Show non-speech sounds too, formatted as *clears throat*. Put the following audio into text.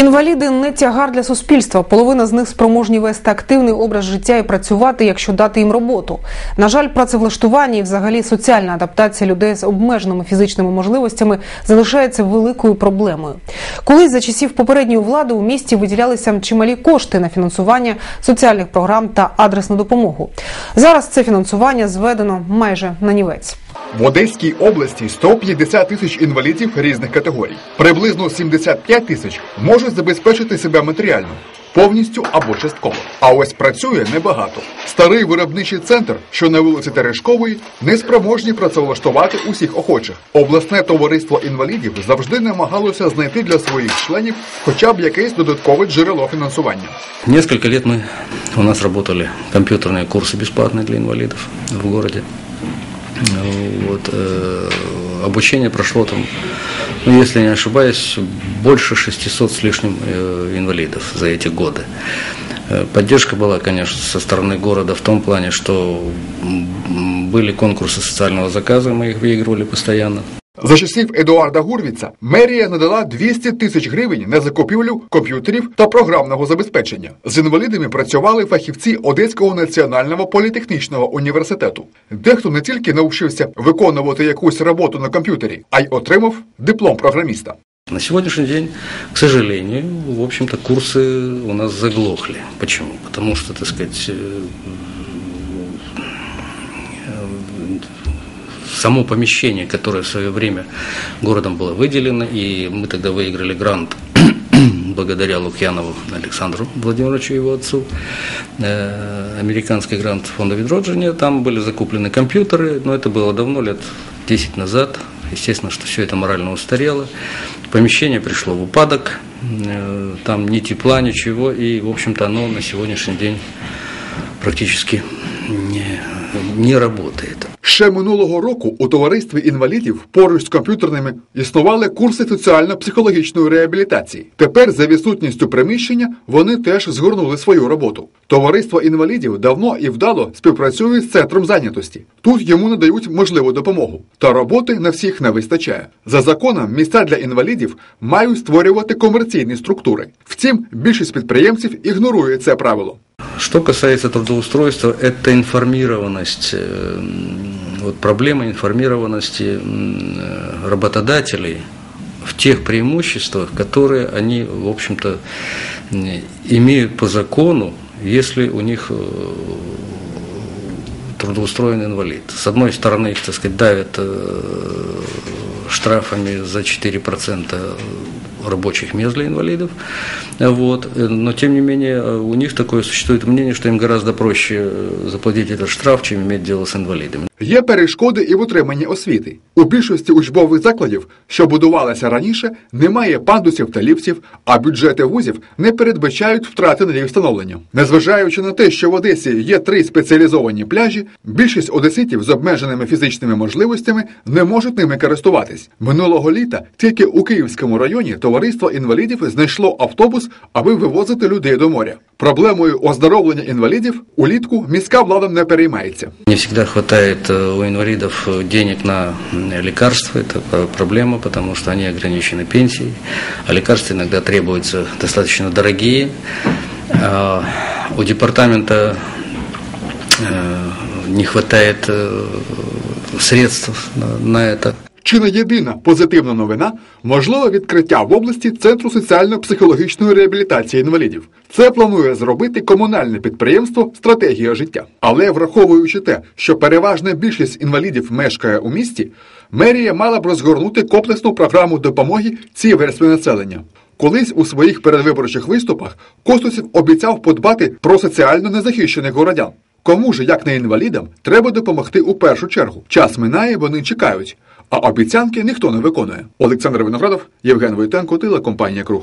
Інваліди не тягар для суспільства. Половина з них спроможні вести активний образ життя і працювати, якщо дати їм роботу. На жаль, працевлаштування і взагалі соціальна адаптація людей з обмеженими фізичними можливостями залишається великою проблемою. Колись за часів попередньої влади у місті виділялися чималі кошти на фінансування соціальних програм та адресну допомогу. Зараз це фінансування зведено майже на нівець. В Одеській області 150 тисяч інвалідів різних категорій. Приблизно 75 тисяч можуть забезпечити себе матеріально, повністю або частково. А ось працює небагато. Старий виробничий центр, що на вулиці Терешкової, не спроможні працевлаштувати усіх охочих. Обласне товариство інвалідів завжди намагалося знайти для своїх членів хоча б якесь додаткове джерело фінансування. Несколько лет мы, у нас работали компьютерные курсы бесплатные для инвалидов в городе. Вот, э, обучение прошло там, ну, если не ошибаюсь, больше 600 с лишним э, инвалидов за эти годы. Э, Поддержка была, конечно, со стороны города в том плане, что были конкурсы социального заказа, мы их выигрывали постоянно. За часів Едуарда Гурвіца мерія надала 200 тисяч гривень на закупівлю комп'ютерів та програмного забезпечення. З інвалідами працювали фахівці Одеського національного політехнічного університету. Дехто не тільки навчився виконувати якусь роботу на комп'ютері, а й отримав диплом програміста. На сегодняшний день, к сожалению, в общем-то, курсы у нас заглохли. Почему? Потому что, так сказать, само помещение, которое в свое время городом было выделено, и мы тогда выиграли грант *clears throat* благодаря Лукьянову Александру Владимировичу, его отцу, э, американский грант фонда Відродження, там были закуплены компьютеры, но это было давно, лет 10 назад, естественно, что все это морально устарело, помещение пришло в упадок, э, там ни тепла, ничего, и, в общем-то, оно на сегодняшний день практически не, работает. Ще минулого року у товаристві інвалідів поруч з комп'ютерними існували курси соціально-психологічної реабілітації. Тепер, за відсутністю приміщення, вони теж згорнули свою роботу. Товариство інвалідів давно і вдало співпрацює з центром зайнятості. Тут йому надають можливу допомогу. Та роботи на всіх не вистачає. За законом, місця для інвалідів мають створювати комерційні структури. Втім, більшість підприємців ігнорує це правило. Что касается трудоустройства, это информированность, э, вот проблема информированности э, работодателей в тех преимуществах, которые они, в общем-то, имеют по закону, если у них э, трудоустроен инвалид. С одной стороны, их, так сказать, давят штрафами за 4% рабочих мест для инвалидов. Вот. Э, Но, тем не менее, э, у них такое существует мнение, что им гораздо проще э, заплатить этот штраф, чем иметь дело с инвалидами. Є перешкоди і в утриманні освіти. У більшості учбових закладів, що будувалися раніше, немає пандусів та ліфтів, а бюджети вузів не передбачають втрати на їх встановлення. Незважаючи на те, що в Одесі є три спеціалізовані пляжі, більшість одеситів з обмеженими фізичними можливостями не можуть ними користуватись. Минулого літа тільки у Київському районі товариство інвалідів знайшло автобус, аби вивозити людей до моря. Проблемою оздоровлення інвалідів улітку міська влада не переймається. Не всегда хватает э, у инвалидов э, денег на м, лекарства, это э, проблема, потому что они ограничены пенсией, а лекарства иногда требуются достаточно дорогие. А У департамента э, не хватает э, средств на- на это. Чи не єдина позитивна новина можливе відкриття в області Центру соціально-психологічної реабілітації інвалідів. Це планує зробити комунальне підприємство Стратегія життя. Але враховуючи те, що переважна більшість інвалідів мешкає у місті, мерія мала б розгорнути комплексну програму допомоги цій верстві населення. Колись у своїх передвиборчих виступах Костусів обіцяв подбати про соціально незахищених городян. Кому ж, як не інвалідам, треба допомогти у першу чергу. Час минає, вони чекають, а обіцянки ніхто не виконує. Олександр Виноградов, Євген Войтенко, телекомпанія Круг.